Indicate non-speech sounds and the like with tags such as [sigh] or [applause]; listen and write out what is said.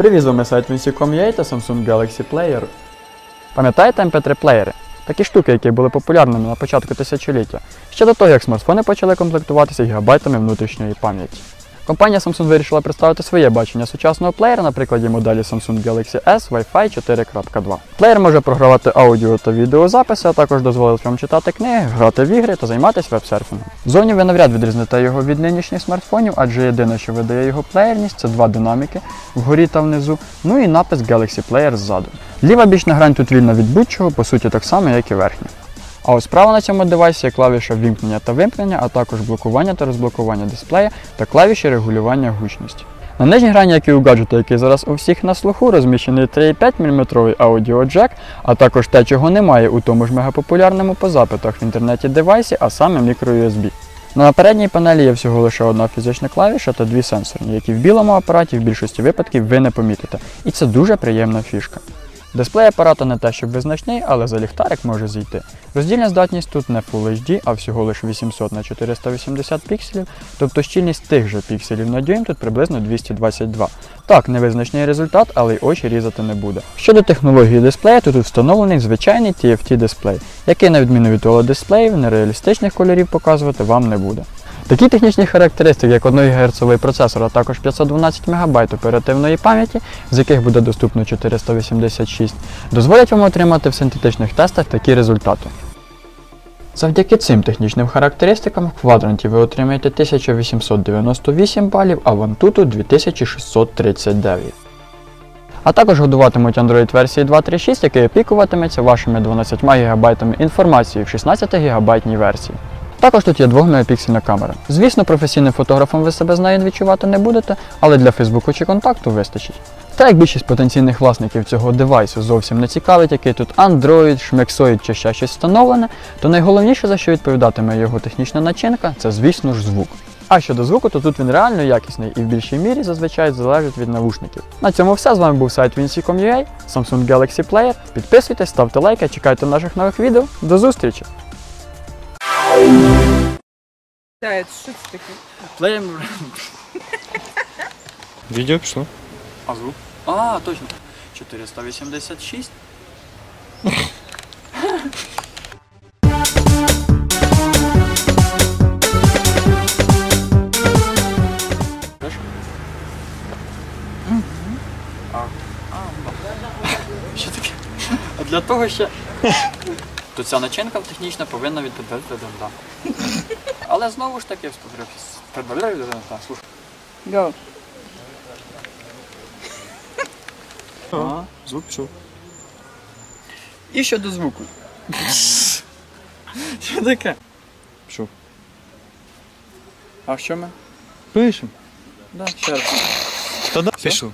Привіт, з вами сайт Vinci.com.ua та Samsung Galaxy Player. Пам'ятаєте MP3 плеєри? Такі штуки, які були популярними на початку тисячоліття, ще до того, як смартфони почали комплектуватися гігабайтами внутрішньої пам'яті. Компанія Samsung вирішила представити своє бачення сучасного плеєра на прикладі моделі Samsung Galaxy S Wi-Fi 4.2. Плеєр може програвати аудіо та відеозаписи, а також дозволить вам читати книги, грати в ігри та займатися веб-серфінгом. Зовні ви навряд відрізните його від нинішніх смартфонів, адже єдине, що видає його плеєрність, це два динаміки вгорі та внизу, ну і напис Galaxy Player ззаду. Ліва бічна грань тут вільна від будь-чого, по суті, так само, як і верхня. А ось справа на цьому девайсі є клавіша вімкнення та вимкнення, а також блокування та розблокування дисплея та клавіші регулювання гучності. На нижній грані, як і у гаджета, який зараз у всіх на слуху, розміщений 3,5 мм аудіоджек, а також те, чого немає у тому ж мегапопулярному по запитах в інтернеті девайсі, а саме мікро-USB. На передній панелі є всього лише одна фізична клавіша та дві сенсорні, які в білому апараті в більшості випадків ви не помітите. І це дуже приємна фішка. Дисплей апарата не те, щоб визначний, але за ліхтарик може зійти. Роздільна здатність тут не Full HD, а всього лише 800 на 480 пікселів, тобто щільність тих же пікселів на дюйм тут приблизно 222. Так, невизначний результат, але й очі різати не буде. Щодо технології дисплея, то тут встановлений звичайний TFT дисплей, який, на відміну від OLED дисплеїв, нереалістичних кольорів показувати вам не буде. Такі технічні характеристики, як 1 ГГц процесор, а також 512 МБ оперативної пам'яті, з яких буде доступно 486, дозволять вам отримати в синтетичних тестах такі результати. Завдяки цим технічним характеристикам в квадранті ви отримаєте 1898 балів, а в Antutu 2639. А також годуватимуть Android версії 2.3.6, який опікуватиметься вашими 12 ГБ інформації в 16 ГБ версії. Також тут є 2-мегапіксельна камера. Звісно, професійним фотографом ви себе з нею відчувати не будете, але для Фейсбуку чи контакту вистачить. Та як більшість потенційних власників цього девайсу зовсім не цікавить, який тут Android, шмексоїд чи ще щось встановлене, то найголовніше, за що відповідатиме його технічна начинка, це, звісно ж, звук. А щодо звуку, то тут він реально якісний і в більшій мірі зазвичай залежить від навушників. На цьому все. З вами був сайт Vinci.com.ua, Samsung Galaxy Player. Підписуйтесь, ставте лайки, чекайте наших нових відео. До зустрічі! Так, що це таке? Плеєм. Відео пішло. А звук? А, точно. 486. Що таке? А для того ще. [laughs] То ця начинка технічна повинна відповідати да. Але знову ж таки, слухай. Go. Ага. Звук пішов. І щодо звуку. Що таке? Пішов. А що ми? Пишем. Да, ще раз. Та да. Пішов.